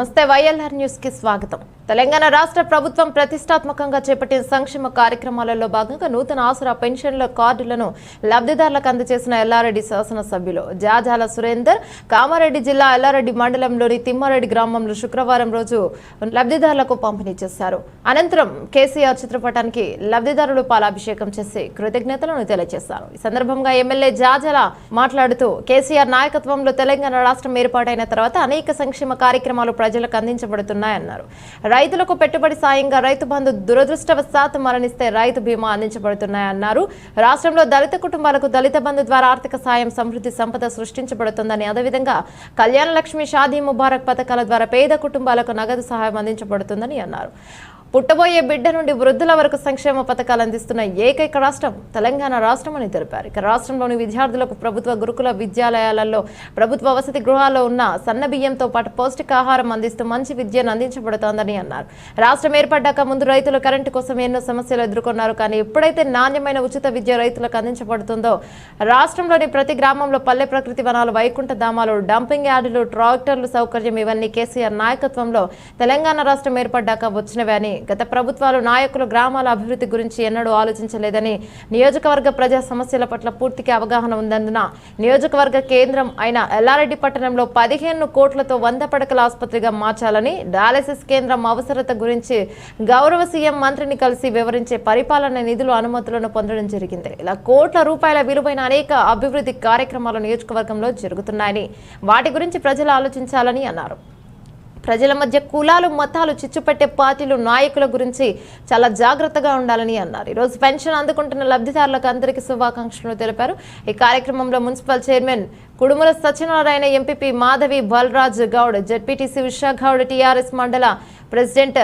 నమస్తే వైఎల్ఆర్ న్యూస్కి స్వాగతం. తెలంగాణ రాష్ట్ర ప్రభుత్వం ప్రతిష్టాత్మకంగా చేపట్టిన సంక్షేమ కార్యక్రమాలలో భాగంగా నూతన ఆసరా పెన్షన్ల కార్డులను లబ్ధిదారులకు అందజేసిన ఎల్లారెడ్డి శాసనసభ్యులు జాజాల సురేందర్ కామారెడ్డి జిల్లా ఎల్లారెడ్డి మండలంలోని తిమ్మారెడ్డి గ్రామంలో శుక్రవారం రోజు లబ్ధిదారులకు పంపిణీ చేశారు. అనంతరం కేసీఆర్ చిత్రపటానికి లబ్ధిదారులు పాలాభిషేకం చేసి కృతజ్ఞతలను తెలియజేశారు. ఈ సందర్భంగా ఎమ్మెల్యే జాజాల మాట్లాడుతూ కేసీఆర్ నాయకత్వంలో తెలంగాణ రాష్ట్రం ఏర్పాటైన తర్వాత అనేక సంక్షేమ కార్యక్రమాలు ప్రజలకు అందించబడుతున్నాయన్నారు. రైతులకు పెట్టుబడి సాయంగా రైతు బంధు దురదృష్టవశాత్తు మరణిస్తే రైతు బీమా అందించబడుతున్నాయన్నారు. రాష్ట్రంలో దళిత కుటుంబాలకు దళిత బంధు ద్వారా ఆర్థిక సాయం సమృద్ధి సంపద సృష్టించబడుతుందని అదేవిధంగా కళ్యాణ లక్ష్మి షాదీ ముబారక్ పథకాల ద్వారా పేద కుటుంబాలకు నగదు సహాయం అందించబడుతుందని అన్నారు. పుట్టబోయే బిడ్డ నుండి వృద్ధుల వరకు సంక్షేమ పథకాలు అందిస్తున్న ఏకైక రాష్ట్రం తెలంగాణ రాష్ట్రం అని తెలిపారు. ఇక రాష్ట్రంలోని విద్యార్థులకు ప్రభుత్వ గురుకుల విద్యాలయాలలో ప్రభుత్వ వసతి గృహాల్లో ఉన్న సన్న బియ్యంతో పాటు పౌష్టికాహారం అందిస్తూ మంచి విద్యను అందించబడుతోందని అన్నారు. రాష్ట్రం ఏర్పడ్డాక ముందు రైతులు కరెంటు కోసం ఎన్నో సమస్యలు ఎదుర్కొన్నారు. కానీ ఎప్పుడైతే నాణ్యమైన ఉచిత విద్య రైతులకు అందించబడుతుందో రాష్ట్రంలోని ప్రతి గ్రామంలో పల్లె ప్రకృతి వనాలు వైకుంఠ ధామాలు డంపింగ్ యార్డులు ట్రాక్టర్లు సౌకర్యం ఇవన్నీ కేసీఆర్ నాయకత్వంలో తెలంగాణ రాష్ట్రం ఏర్పడ్డాక వచ్చినవే అని గత ప్రభుత్వాలు నాయకులు గ్రామాల అభివృద్ధి గురించి ఎన్నడూ ఆలోచించలేదని నియోజకవర్గ ప్రజా సమస్యల పట్ల పూర్తిగా అవగాహన ఉందందున నియోజకవర్గ కేంద్రం అయిన ఎల్లారెడ్డి పట్టణంలో పదిహేను కోట్లతో వంద పడకల ఆసుపత్రిగా మార్చాలని డయాలసిస్ కేంద్రం అవసరత గురించి గౌరవ సీఎం మంత్రిని కలిసి వివరించే పరిపాలన నిధులు అనుమతులను పొందడం జరిగింది. ఇలా కోట్ల రూపాయల విలువైన అనేక అభివృద్ధి కార్యక్రమాలు నియోజకవర్గంలో జరుగుతున్నాయని వాటి గురించి ప్రజలు ఆలోచించాలని అన్నారు. ప్రజల మధ్య కులాలు మతాలు చిచ్చుపెట్టే పార్టీలు నాయకుల గురించి చాలా జాగ్రత్తగా ఉండాలని అన్నారు. ఈరోజు పెన్షన్ అందుకుంటున్న లబ్ధిదారులకు అందరికీ శుభాకాంక్షలు తెలిపారు. ఈ కార్యక్రమంలో municipal chairman Kudumula Satyanarayana MPP Madhavi Balaraj Goud ZPTC Usha Goud TRS mandal president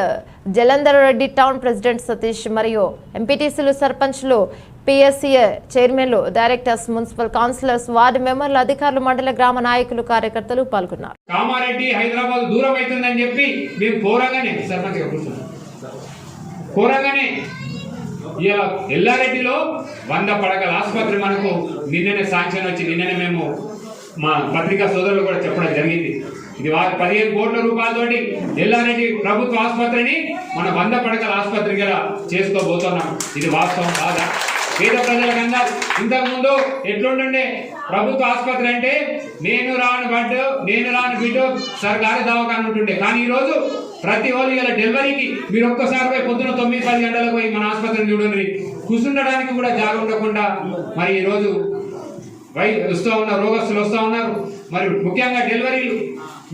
Jalandhar Reddy town president Satish మరియు ఎంపీటీసీలు సర్పంచ్లు పిఎస్సీఏ చైర్మన్లు డైరెక్టర్స్ మున్సిపల్ కౌన్సిలర్స్ వార్డు మెంబర్లు అధికారులు మండల గ్రామ నాయకులు కార్యకర్తలు పాల్గొన్నారు. కామారెడ్డి హైదరాబాద్ దూరం అవుతుందని చెప్పి మేము కోరగానే సర్పంచ్ కోరగానే ఎల్లారెడ్డిలో వంద పడకల ఆసుపత్రి మనకు నిన్ననే శాంక్షన్ వచ్చి నిన్ననే మేము మా పత్రికా సోదరులు కూడా చెప్పడం జరిగింది. ఇది వారు పదిహేను కోట్ల రూపాయలతోటి ఎల్లారెడ్డి ప్రభుత్వ ఆసుపత్రిని మన వంద పడకల ఆసుపత్రిగా చేసుకోబోతున్నాం. ఇది వాస్తవం కాదా? పేద ప్రజలకు అందరు ఇంతకుముందు ఎట్లుండే ప్రభుత్వ ఆసుపత్రి అంటే నేను రాని బడ్డు నేను రాను బిడ్డు సర్కారు దవాఖాన ఉంటుండే. కానీ ఈరోజు ప్రతి వాళ్ళు ఇలా డెలివరీకి మీరు ఒక్కసారి పోయి పొద్దున తొమ్మిది పది గంటలకు పోయి మన ఆసుపత్రిని చూడండి. కూర్చుండడానికి కూడా జాగ ఉండకుండా మరి ఈరోజు వై వస్తూ ఉన్నారు రోగస్తులు వస్తూ ఉన్నారు. మరి ముఖ్యంగా డెలివరీలు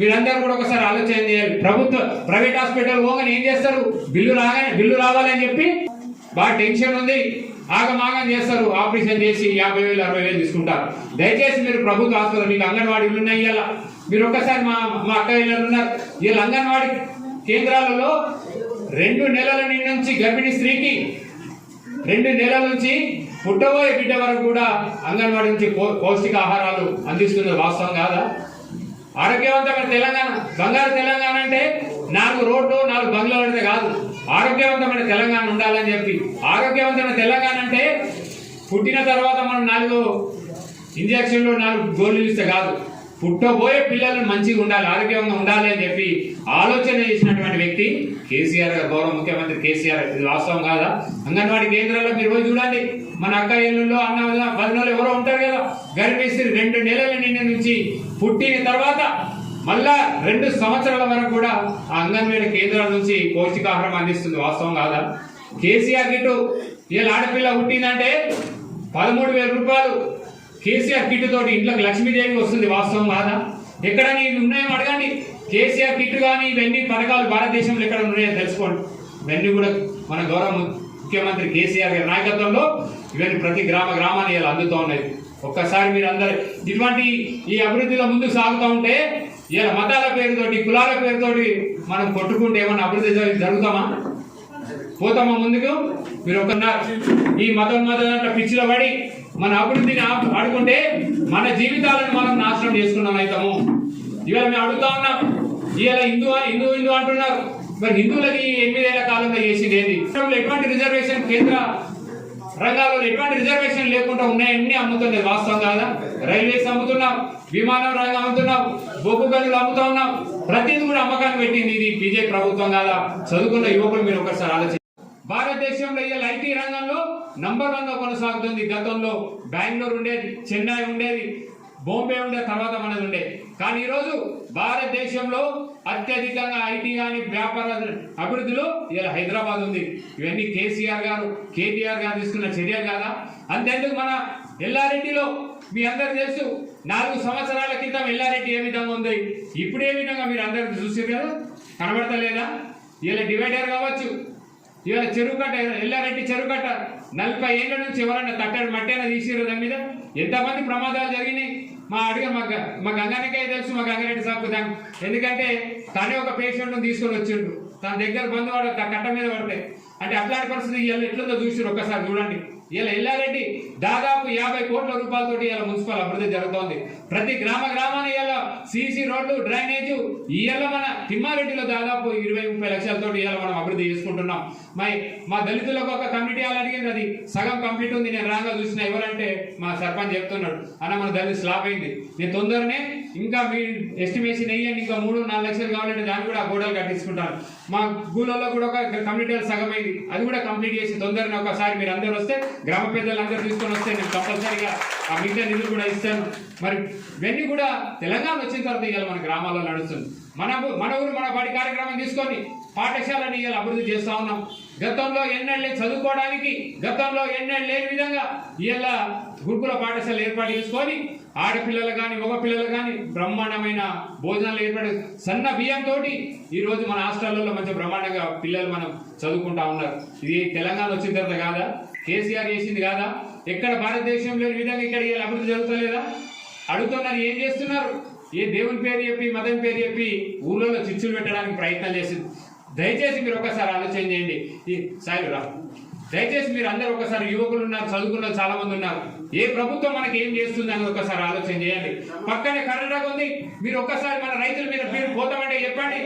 మీరందరూ కూడా ఒకసారి ఆలోచన చేయాలి. ప్రభుత్వ ప్రైవేట్ హాస్పిటల్ పోగానే ఏం చేస్తారు? బిల్లు రాగానే బిల్లు రావాలని చెప్పి బాగా టెన్షన్ ఉంది. ఆగమాగం చేస్తారు. ఆపరేషన్ చేసి యాభై వేలు అరవై వేలు తీసుకుంటారు. దయచేసి మీరు ప్రభుత్వ ఆసుపత్రి మీకు అంగన్వాడీలు ఉన్నాయి ఇలా మీరు ఒక్కసారి మా మా అక్క ఇళ్ళు ఉన్నారు. వీళ్ళ అంగన్వాడీ కేంద్రాలలో రెండు నెలల నుంచి గర్భిణీ స్త్రీకి రెండు నెలల నుంచి పుట్టబోయే బిడ్డ వరకు కూడా అంగన్వాడీ నుంచి పౌష్టిక ఆహారాలు అందిస్తున్నది వాస్తవం కాదా? ఆరోగ్యవంతమైన తెలంగాణ బంగారు తెలంగాణ అంటే నాలుగు రోడ్లు నాలుగు బంగ్లాలు అంటే కాదు. ఆరోగ్యవంతమైన తెలంగాణ ఉండాలని చెప్పి. ఆరోగ్యవంతమైన తెలంగాణ అంటే పుట్టిన తర్వాత మనం నాలుగు ఇంజక్షన్లు నాలుగు గోళీలు ఇస్తే కాదు. పుట్టబోయే పిల్లలు మంచిగా ఉండాలి ఆరోగ్యంగా ఉండాలి అని చెప్పి ఆలోచన చేసినటువంటి వ్యక్తి కేసీఆర్ గారు గౌరవ ముఖ్యమంత్రి కేసీఆర్ ఇది వాస్తవం కాదా? అంగన్వాడీ కేంద్రాల్లో మీరు పోయి చూడండి. మన అక్క ఇళ్ళలో అన్న వదినలు ఎవరో ఉంటారు కదా. గర్భిణీ రెండు నెలల నిన్న నుంచి పుట్టిన తర్వాత మళ్ళా రెండు సంవత్సరాల వరకు కూడా ఆ అంగన్వాడీ కేంద్రాల నుంచి పౌష్టికాహారం అందిస్తుంది వాస్తవం కాదా? కేసీఆర్ కిట్టు వీళ్ళ ఆడపిల్ల పుట్టిందంటే పదమూడు వేల రూపాయలు కేసీఆర్ కిట్ తోటి ఇంట్లోకి లక్ష్మీదేవి వస్తుంది వాస్తవం కాదా? ఎక్కడ ఇవి ఉన్నాయో అడగండి. కేసీఆర్ కిట్ కానీ ఇవన్నీ పథకాలు భారతదేశంలో ఎక్కడ ఉన్నాయో తెలుసుకోండి. ఇవన్నీ కూడా మన గౌరవ ముఖ్యమంత్రి కేసీఆర్ గారి నాయకత్వంలో ఇవన్నీ ప్రతి గ్రామ గ్రామాన్ని ఇలా అందుతూ ఉన్నాయి. ఒక్కసారి మీరు అందరు ఇటువంటి ఈ అభివృద్ధిలో ముందుకు సాగుతూ ఉంటే ఇలా మతాల పేరుతోటి కులాల పేరుతోటి మనం కొట్టుకుంటే ఏమన్నా అభివృద్ధి జరుగుతామా? పోతామా ముందుకు? మీరు ఒకన్నారు ఈ మతం మతం పిచ్చిలో పడి మన అభివృద్ధిని ఆడుకుంటే మన జీవితాలను మనం నాశనం చేసుకున్నాం అవుతాము ఇవాళ మేము అడుగుతా ఉన్నాం. ఇవాళ హిందూ హిందూ హిందూ అంటున్నారు. మరి హిందువులకి ఎనిమిదేళ్ళ కాలంలో చేసింది ఏంటి? ఎటువంటి రిజర్వేషన్ కేంద్ర రంగాల్లో ఎటువంటి రిజర్వేషన్ లేకుండా ఉన్నాయన్నీ అమ్ముతుంది వాస్తవం కాదా? రైల్వేస్ అమ్ముతున్నాం విమానం రంగం అమ్ముతున్నాం బొగ్గు గనులు అమ్ముతా ఉన్నాం ప్రతిదీ కూడా అమ్మకాన్ని పెట్టింది ఇది బీజేపీ ప్రభుత్వం కాదా? చదువుకున్న యువకులు మీరు ఒకసారి ఆలోచించారు భారతదేశంలో ఇవాళ ఐటీ రంగంలో నంబర్ వన్గా కొనసాగుతుంది. గతంలో బెంగళూరు ఉండేది చెన్నై ఉండేది బాంబే ఉండే తర్వాత మనది ఉండే. కానీ ఈరోజు భారతదేశంలో అత్యధికంగా ఐటీ కానీ వ్యాపార అభివృద్ధిలో ఇలా హైదరాబాద్ ఉంది. ఇవన్నీ కేసీఆర్ గారు కేటీఆర్ గారు తీసుకున్న చర్య కాదా? అంతేందుకు మన ఎల్లారెడ్డిలో మీ అందరు తెలుసు నాలుగు సంవత్సరాల క్రితం ఎల్లారెడ్డి ఏ విధంగా ఉంది? ఇప్పుడు ఏ విధంగా మీరు అందరికి చూసారు కదా? కనబడతలేదా? ఇలా డివైడర్ కావచ్చు ఇవాళ చెరువు కట్ట ఎల్లారెడ్డి చెరువు కట్ట నలభై ఏళ్ళ నుంచి ఎవరన్నా తట్టడు మట్టేనా తీసిరు దాని మీద? ఎంతమంది ప్రమాదాలు జరిగినాయి? మా అడిగా మా మా గంగానికే తెలుసు మా గంగారెడ్డి సాకు దాని ఎందుకంటే తనే ఒక పేషెంట్ తీసుకొని వచ్చిండు. తన దగ్గర బంధువాడు కట్ట మీద పడితే అంటే అట్లాంటి పరిస్థితి ఇవాళ ఎట్లుందో చూసిరు ఒక్కసారి చూడండి. ఇలా ఎల్లారెడ్డి దాదాపు యాభై కోట్ల రూపాయలతోటి ఇలా మున్సిపల్ అభివృద్ధి జరుగుతోంది. ప్రతి గ్రామ గ్రామాన ఇలా సీసీ రోడ్లు డ్రైనేజ్ ఇవాళ మన తిమ్మారెడ్డిలో దాదాపు ఇరవై ముప్పై లక్షలతోటి ఇవాళ మనం అభివృద్ధి చేసుకుంటున్నాం. మరి మా దళితులకు ఒక కమిటీ వాళ్ళు అడిగింది అది సగం కంప్లీట్ ఉంది. నేను రాగా చూసిన ఎవరంటే మా సర్పంచ్ చెప్తున్నాడు. అన్న మన దళిత స్లాబ్ అయింది. నేను తొందరనే ఇంకా మీ ఎస్టిమేషన్ వేయండి. ఇంకా మూడు నాలుగు లక్షలు కావాలంటే దాన్ని కూడా గోడలు కట్టించుకుంటాను మా గూలలో కూడా ఒక కమ్యూనిటీ సగం అయింది. అది కూడా కంప్లీట్ చేసి తొందరనే ఒకసారి మీరు అందరూ వస్తే గ్రామ పేదలందరూ తీసుకొని వస్తే నేను కంపల్సరీగా ఆ మిగతా నిధులు కూడా ఇస్తాను. మరి ఇవన్నీ కూడా తెలంగాణ వచ్చిన తర్వాత ఇవాళ మన గ్రామాల్లో నడుస్తుంది. మన ఊ- మన ఊరు మన బడి కార్యక్రమం తీసుకొని పాఠశాలని ఇవాళ అభివృద్ధి చేస్తూ ఉన్నాం. గతంలో ఎన్నెళ్ళే చదువుకోవడానికి గతంలో ఎన్నెళ్ళు లేని విధంగా ఇవాళ గురుకుల పాఠశాల ఏర్పాటు చేసుకొని ఆడపిల్లలు కానీ మగ పిల్లలు కానీ బ్రహ్మాండమైన భోజనాలు ఏర్పాటు సన్న బియ్యంతో ఈరోజు మన హాస్టల్లో మంచి బ్రహ్మాండంగా పిల్లలు మనం చదువుకుంటా ఉన్నారు. ఇది తెలంగాణ వచ్చిన తర్వాత కాదా? కేసీఆర్ చేసింది కాదా? ఎక్కడ భారతదేశంలో లేని విధంగా ఇక్కడ అభివృద్ధి జరుగుతలేదా? అడుగుతున్నారు ఏం చేస్తున్నారు? ఏ దేవుని పేరు చెప్పి మతం పేరు చెప్పి ఊళ్ళో చిచ్చులు పెట్టడానికి ప్రయత్నం చేసింది. దయచేసి మీరు ఒకసారి ఆలోచన చేయండి. సాయి రా. దయచేసి మీరు అందరూ ఒకసారి యువకులు ఉన్నారు చదువుకున్న చాలామంది చాలా మంది ఉన్నారు. ఏ ప్రభుత్వం మనకి ఏం చేస్తుంది అని ఒకసారి ఆలోచన చేయండి. పక్కనే కర్ణాటక ఉంది. మీరు ఒక్కసారి మన రైతులు మీరు మీరు పోతామంటే చెప్పండి.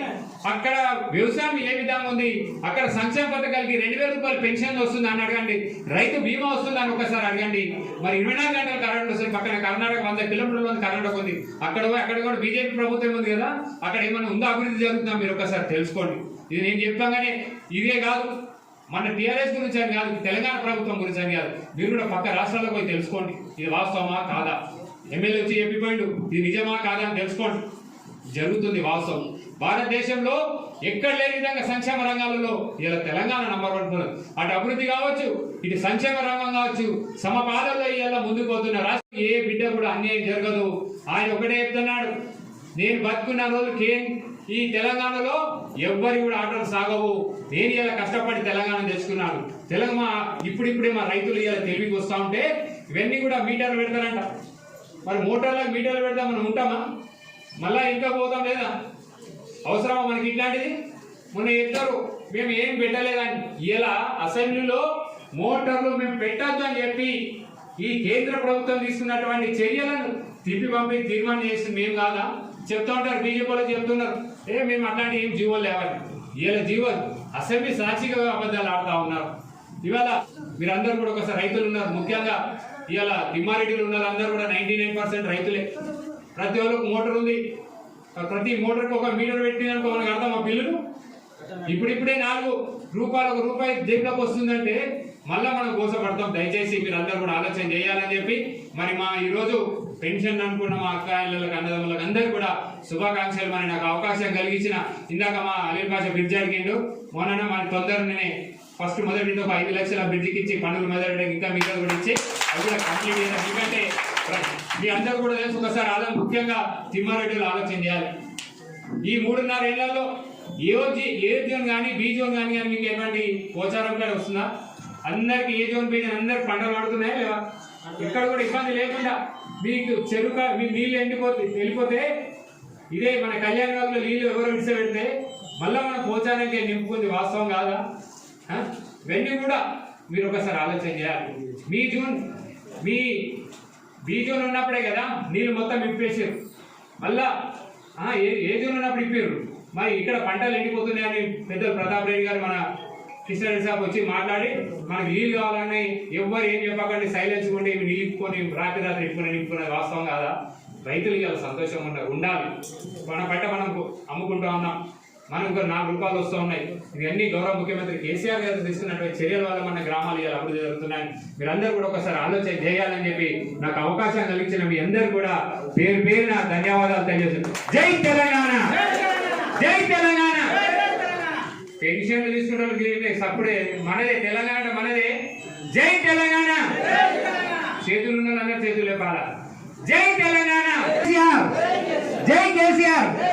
అక్కడ వ్యవసాయం ఏ విధంగా ఉంది? అక్కడ సంక్షేమ పథకాలకి రెండు వేల రూపాయలు పెన్షన్ వస్తుంది అని అడగండి. రైతు బీమా వస్తుంది అని ఒకసారి అడగండి. మరి ఇరవై నాలుగు గంటలు కరెంట్ వస్తుంది. పక్కన కర్ణాటక వంద కిలోమీటర్ల ఉంది కర్ణాటక ఉంది. అక్కడ అక్కడ కూడా బీజేపీ ప్రభుత్వం ఉంది కదా. అక్కడ ఏమైనా ఉందో అభివృద్ధి జరుగుతుందా మీరు ఒకసారి తెలుసుకోండి. ఇది నేను చెప్పాగానే ఇదే కాదు. మన టీఆర్ఎస్ గురించి అని కాదు తెలంగాణ ప్రభుత్వం గురించి అని కాదు. మీరు కూడా పక్క రాష్ట్రాల్లో పోయి తెలుసుకోండి. ఇది వాస్తవమా కాదా? ఎమ్మెల్యే వచ్చి చెప్పిపోయిండు ఇది నిజమా కాదా అని తెలుసుకోండి. జరుగుతుంది వాస్తవం. భారతదేశంలో ఎక్కడ లేని విధంగా సంక్షేమ రంగాలలో ఇలా తెలంగాణ నంబర్ వన్ అటు అభివృద్ధి కావచ్చు ఇటు సంక్షేమ రంగం కావచ్చు సమపాదల్లో ఇలా ముందుకు పోతున్న రాష్ట్రం ఏ బిడ్డ కూడా అన్యాయం జరగదు. ఆయన ఒకటే చెప్తున్నాడు నేను బతుకున్న రోజులకి ఈ తెలంగాణలో ఎవ్వరి కూడా ఆటలు సాగవు. నేను ఇలా కష్టపడి తెలంగాణ తెచ్చుకున్నాను. తెలంగాణ ఇప్పుడిప్పుడే మా రైతులు ఇలా తెలివికి వస్తూ ఉంటే ఇవన్నీ కూడా మీటర్లు పెడతారంట. మరి మోటార్లకు మీటర్లు పెడతా మనం ఉంటామా? మళ్ళా ఇంకా పోతాం లేదా? అవసరమా మనకి ఇట్లాంటిది? మొన్న చెప్తారు మేము ఏం పెట్టలేదని. ఇలా అసెంబ్లీలో మోటార్లు మేము పెట్టద్దు అని చెప్పి ఈ కేంద్ర ప్రభుత్వం తీసుకున్నటువంటి చర్యలను తిప్పి పంపి తీర్మానం చేసింది మేము కాదా? చెప్తా ఉంటారు బీజేపీ వాళ్ళు చెప్తున్నారు. ఏ మేము అట్లాంటి ఏం జీవో లేవాలి ఇలా జీవోలు అసెంబ్లీ సాక్షిగా అబద్ధాలు ఆడుతూ ఉన్నారు. ఇవాళ మీరందరూ కూడా ఒకసారి రైతులు ఉన్నారు. ముఖ్యంగా ఇవాళ తిమ్మారెడ్డిలు ఉన్నారు అందరూ కూడా నైన్టీ నైన్ పర్సెంట్ రైతులే. ప్రతి ఒక్కరికి మోటార్ ఉంది. ప్రతి మోటార్కి ఒక మీటర్ పెట్టిందనుకో మనకు అర్థం ఆ బిల్లులు? ఇప్పుడిప్పుడే నాలుగు రూపాయలు ఒక రూపాయి జేబులోకి వస్తుందంటే మళ్ళీ మనం కోసపడతాం దయచేసి మీరు అందరూ కూడా ఆలోచన చేయాలని చెప్పి మరి మా ఈరోజు పెన్షన్ అనుకున్న మా అక్కాయిలకు అన్నదమ్ములకు అందరికీ కూడా శుభాకాంక్షలు. మరి నాకు అవకాశం కలిగించిన ఇందాక మా అలీల్ భాష బ్రిడ్జ్ అడిగిండు మొన్న మన తొందరనే ఫస్ట్ మొదటి ఒక ఐదు లక్షల బ్రిడ్జికి ఇచ్చి పనులు మొదలెట్టడానికి ఇంకా మిగతా కూడా ఇచ్చి అది కూడా కంప్లీట్ చేయాలి ఎందుకంటే మీ అందరూ కూడా తెలుసు ఒకసారి ఆలోచన ముఖ్యంగా తిమ్మారెడ్డిలో ఆలోచన చేయాలి. ఈ మూడున్నర ఏళ్ళలో ఏ జీ- ఏ జోన్ కానీ బీ జోన్ కానీ కానీ మీకు ఎటువంటి పోచారం కూడా వస్తుందా? అందరికి ఏ జోన్ బీ జోన్ అందరికి పంటలు పడుతున్నాయా లేవా? ఇక్కడ కూడా ఇబ్బంది లేకుండా మీకు చెరుక మీ నీళ్ళు ఎండిపోతే వెళ్ళిపోతే ఇదే మన కళ్యాణరాజులో నీళ్ళు ఎవరు విడిచిపెడితే మళ్ళీ మన పోచారానికి నింపుకుంది వాస్తవం కాదా? ఆ? ఇవన్నీ కూడా మీరు ఒకసారి ఆలోచన చేయాలి. మీ జూన్ మీ బీ జూన్ ఉన్నప్పుడే కదా నీళ్ళు మొత్తం ఇప్పేసారు మళ్ళా ఏ ఏ ఉన్నప్పుడు ఇప్పారు మరి ఇక్కడ పంటలు ఎండిపోతున్నాయని పెద్దలు ప్రతాప్ రెడ్డి గారు మన కిషన్ సాబ్ వచ్చి మాట్లాడి మనకి నీళ్ళు కావాలని ఎవ్వరు ఏం చెప్పకండి సైలెన్స్ ఉండి ఇవి నిలుపుకొని రాత్రి రాత్రి వాస్తవం కాదా? రైతులు ఇవాళ సంతోషం ఉండాలి ఉండాలి. మన పంట మనం అమ్ముకుంటా ఉన్నాం. మనకు నాలుగు రూపాయలు వస్తూ ఉన్నాయి. ఇవన్నీ గౌరవ ముఖ్యమంత్రి కేసీఆర్ గారు తీసుకున్నటువంటి చర్యల వల్ల మన గ్రామాలు ఇలా అభివృద్ధి జరుగుతున్నాయి మీరందరూ కూడా ఒకసారి ఆలోచన చేయాలని చెప్పి నాకు అవకాశం కలిగించిన మీ అందరూ కూడా పేరు పేరున ధన్యవాదాలు తెలియజేస్తున్నాను జై తెలంగాణ! జై తెలంగాణ! పెన్షన్లు తీసుకున్న సప్పుడే. మనదే తెలంగాణ మనదే. జై తెలంగాణ. చేతులు ఉన్న చేతులు లేపాల? జై తెలంగాణ. కేసీఆర్. జై కేసీఆర్.